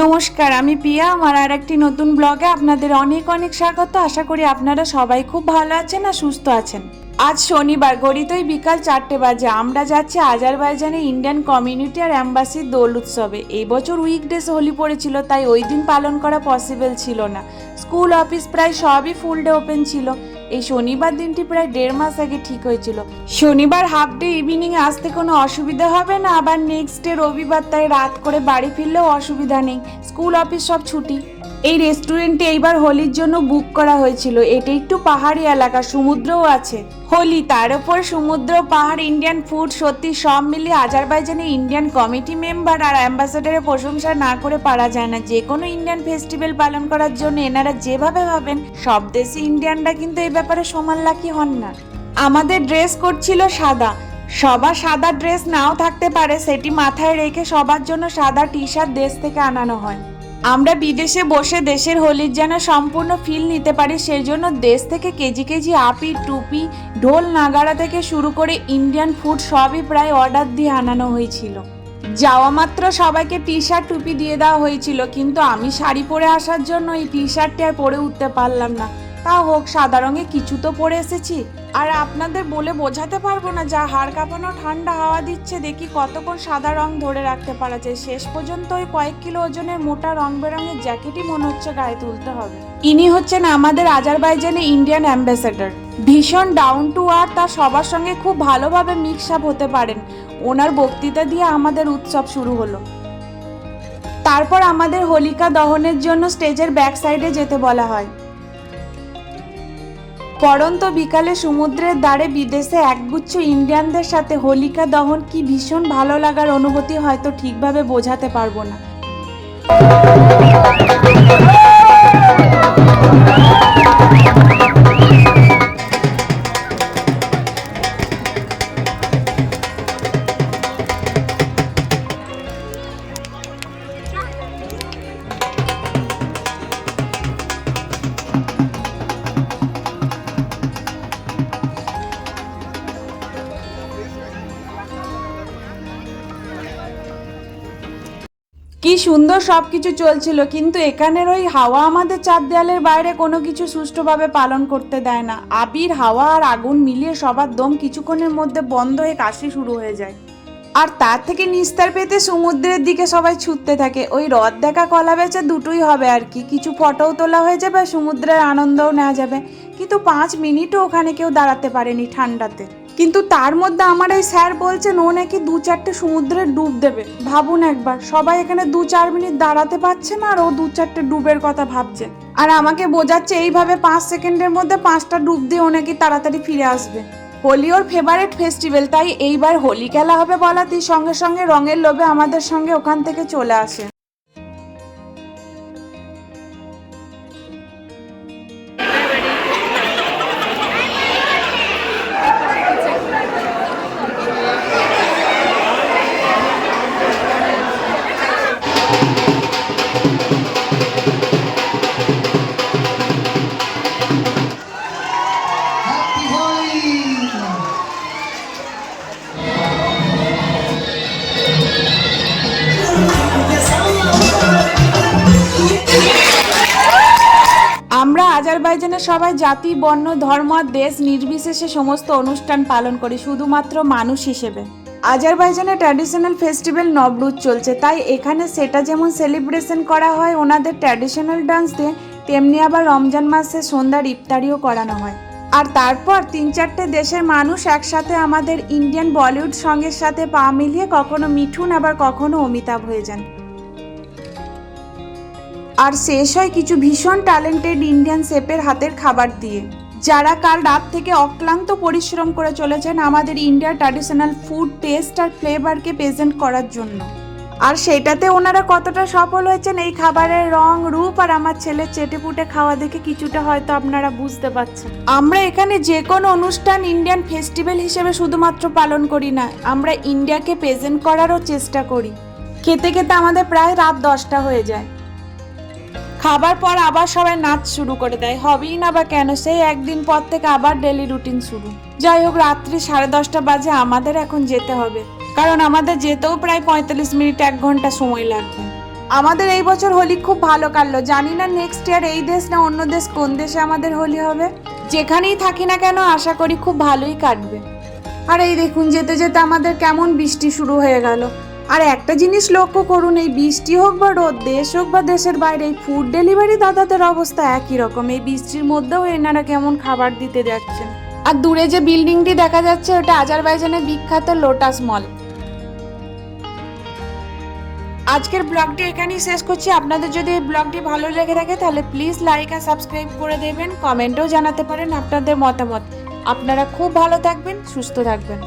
নমস্কার, আমি পিয়া আমার আর একটি নতুন ব্লগে আপনাদের অনেক অনেক স্বাগত। আশা করি আপনারা সবাই খুব ভালো আছেন আর সুস্থ আছেন। আজ শনিবার, গড়িতই বিকাল চারটে বাজে। আমরা যাচ্ছি আজারবাইজানে ইন্ডিয়ান কমিউনিটি আর অ্যাম্বাসির দোল উৎসবে। এই বছর উইকডেজ হোলি পড়েছিল, তাই ওই দিন পালন করা পসিবল ছিল না। স্কুল, অফিস প্রায় সবই ফুল ডে ওপেন ছিল। এই শনিবার দিনটি প্রায় দেড় মাস আগে ঠিক হয়েছিল। শনিবার হাফ ডে ইভিনিং আসতে কোনো অসুবিধা হবে না। আবার নেক্সট ডে রবিবার তাই রাত করে বাড়ি ফিরলেও অসুবিধা নেই। স্কুল, অফিস সব ছুটি। এই রেস্টুরেন্টে এইবার হোলির জন্য বুক করা হয়েছিল। এটা একটু পাহাড়ি এলাকা, সমুদ্রও আছে। হোলি, তার উপর সমুদ্র, পাহাড় ইন্ডিয়ান ফুড সত্যি সব মিলিয়ে আজারবাইজানে ইন্ডিয়ান কমিটি মেম্বার আর অ্যাম্বাসেডারের প্রশংসা না করে পারা যায় না। যে কোনো ইন্ডিয়ান ফেস্টিভ্যাল পালন করার জন্য এনারা যেভাবে ভাবেন, সব দেশি ইন্ডিয়ানরা কিন্তু এই ব্যাপারে সমান লাকি হন না। আমাদের ড্রেস কোড ছিল সাদা। সবার সাদা ড্রেস নাও থাকতে পারে, সেটি মাথায় রেখে সবার জন্য সাদা টি শার্ট দেশ থেকে আনানো হয়। আমরা বিদেশে বসে দেশের হোলির যেন সম্পূর্ণ ফিল নিতে পারি সেই জন্য দেশ থেকে কেজি কেজি আপি, টুপি, ঢোল নাগাড়া থেকে শুরু করে ইন্ডিয়ান ফুড সবই প্রায় অর্ডার দিয়ে আনানো হয়েছিল। যাওয়া মাত্র সবাইকে টি শার্ট টুপি দিয়ে দেওয়া হয়েছিল, কিন্তু আমি শাড়ি পরে আসার জন্য এই টি শার্টটি আর পরে উঠতে পারলাম না। তা হোক, সাদা রঙে কিছু তো পরে এসেছি। আর আপনাদের বলে বোঝাতে পারব না, যা হাড় কাঁপানো, ঠান্ডা হাওয়া দিচ্ছে, দেখি কতক্ষণ সাদা রং ধরে রাখতে পারা যায়। শেষ পর্যন্ত ওই কয়েক কিলো ওজনের মোটা রং বেরঙের জ্যাকেটই মনে হচ্ছে গায়ে তুলতে হবে। ইনি হচ্ছেন আমাদের আজারবাইজানে ইন্ডিয়ান অ্যাম্বাসেডর। ভীষণ ডাউন টু আর সবার সঙ্গে খুব ভালোভাবে মিক্স আপ হতে পারেন। ওনার বক্তৃতা দিয়ে আমাদের উৎসব শুরু হলো। তারপর আমাদের হোলিকা দহনের জন্য স্টেজের ব্যাক সাইডে যেতে বলা হয়। পরন্ত বিকালে সমুদ্রের দ্বারে বিদেশে একগুচ্ছ ইন্ডিয়ানদের সাথে হোলিকা দহন কি ভীষণ ভালো লাগার অনুভূতি হয়তো ঠিকভাবে বোঝাতে পারব না। কি সুন্দর সব কিছু চলছিল, কিন্তু এখানের ওই হাওয়া আমাদের চার দেয়ালের বাইরে কোনো কিছু সুষ্ঠুভাবে পালন করতে দেয় না। আবির হাওয়া আর আগুন মিলিয়ে সবার দম কিছুক্ষণের মধ্যে বন্ধ হয়ে কাশি শুরু হয়ে যায়। আর তার থেকে নিস্তার পেতে সমুদ্রের দিকে সবাই ছুটতে থাকে। ওই হ্রদ দেখা কলা বেচে দুটোই হবে আর কি। কিছু ফটোও তোলা হয়ে যাবে সমুদ্রের আনন্দও নেওয়া যাবে। কিন্তু পাঁচ মিনিটও ওখানে কেউ দাঁড়াতে পারেনি ঠান্ডাতে। কিন্তু তার মধ্যে আমার এই স্যার বলছেন, ও নাকি দু চারটে সমুদ্রে ডুব দেবে। ভাবুন একবার, সবাই এখানে দু চার মিনিট দাঁড়াতে পারছে না আর ও দু চারটে ডুবের কথা ভাবছে। আর আমাকে বোঝাচ্ছে এইভাবে পাঁচ সেকেন্ডের মধ্যে পাঁচটা ডুব দিয়ে ও নাকি তাড়াতাড়ি ফিরে আসবে। হোলি ওর ফেভারেট ফেস্টিভ্যাল তাই এইবার হোলি খেলা হবে বলাতেই সঙ্গে সঙ্গে রঙের লোভে আমাদের সঙ্গে ওখান থেকে চলে আসে। আমরা আজারবাইজানের সবাই জাতি, বর্ণ, ধর্ম, দেশ নির্বিশেষে সমস্ত অনুষ্ঠান পালন করি, শুধুমাত্র মানুষ হিসেবে। আজারবাইজানের ট্র্যাডিশনাল ফেস্টিভ্যাল নবরুজ চলছে, তাই এখানে সেটা যেমন সেলিব্রেশন করা হয়, ওনাদের ট্র্যাডিশনাল ডান্স দিয়ে তেমনি আবার রমজান মাসে সন্ধ্যার ইফতারিও করানো হয়। আর তারপর তিন চারটে দেশের মানুষ একসাথে আমাদের ইন্ডিয়ান বলিউড সঙ্গের সাথে পা মিলিয়ে কখনো মিঠুন, আবার কখনো অমিতাভ হয়ে যান। আর শেষ হয় কিছু ভীষণ ট্যালেন্টেড ইন্ডিয়ান শেফের হাতের খাবার দিয়ে। যারা কাল রাত থেকে অক্লান্ত পরিশ্রম করে চলেছেন আমাদের ইন্ডিয়ার ট্র্যাডিশনাল ফুড টেস্ট আর ফ্লেভারকে প্রেজেন্ট করার জন্য। আর সেটাতে ওনারা কতটা সফল হয়েছেন, এই খাবারের রং, রূপ আর আমার ছেলের চেটেপুটে খাওয়া দেখে কিছুটা হয়তো আপনারা বুঝতে পারছেন। আমরা এখানে যে কোনো অনুষ্ঠান ইন্ডিয়ান ফেস্টিভ্যাল হিসেবে শুধুমাত্র পালন করি না, আমরা ইন্ডিয়াকে প্রেজেন্ট করারও চেষ্টা করি। খেতে খেতে আমাদের প্রায় রাত দশটা হয়ে যায়। খাবার পর আবার সবাই নাচ শুরু করে দেয়। হবেই না বা কেন, সেই একদিন পর থেকে আবার ডেলি রুটিন শুরু। যাই হোক, রাত্রি সাড়ে দশটা বাজে, আমাদের এখন যেতে হবে। কারণ আমাদের যেতেও প্রায় পঁয়তাল্লিশ মিনিট, এক ঘণ্টা সময় লাগবে। আমাদের এই বছর হোলি খুব ভালো কাটলো। জানি না নেক্সট ইয়ার এই দেশ না অন্য দেশ কোন দেশে আমাদের হোলি হবে। যেখানেই থাকি না কেন, আশা করি খুব ভালোই কাটবে। আর এই দেখুন, যেতে যেতে আমাদের কেমন বৃষ্টি শুরু হয়ে গেল। আর একটা জিনিস লক্ষ্য করুন, এই বৃষ্টি হোক বা রোদ, দেশ হোক বা দেশের বাইরে, এই ফুড ডেলিভারি দাদাদের অবস্থা একই রকম। এই বৃষ্টির মধ্যেও এনারা কেমন খাবার দিতে যাচ্ছেন। আর দূরে যে বিল্ডিংটি দেখা যাচ্ছে, ওটা আজারবাইজানের বিখ্যাত লোটাস মল আজকের ব্লগটি এখানেই শেষ করছি। আপনাদের যদি এই ব্লগটি ভালো লেগে থাকে, তাহলে প্লিজ লাইক আর সাবস্ক্রাইব করে দেবেন। কমেন্টও জানাতে পারেন আপনাদের মতামত। আপনারা খুব ভালো থাকবেন, সুস্থ থাকবেন।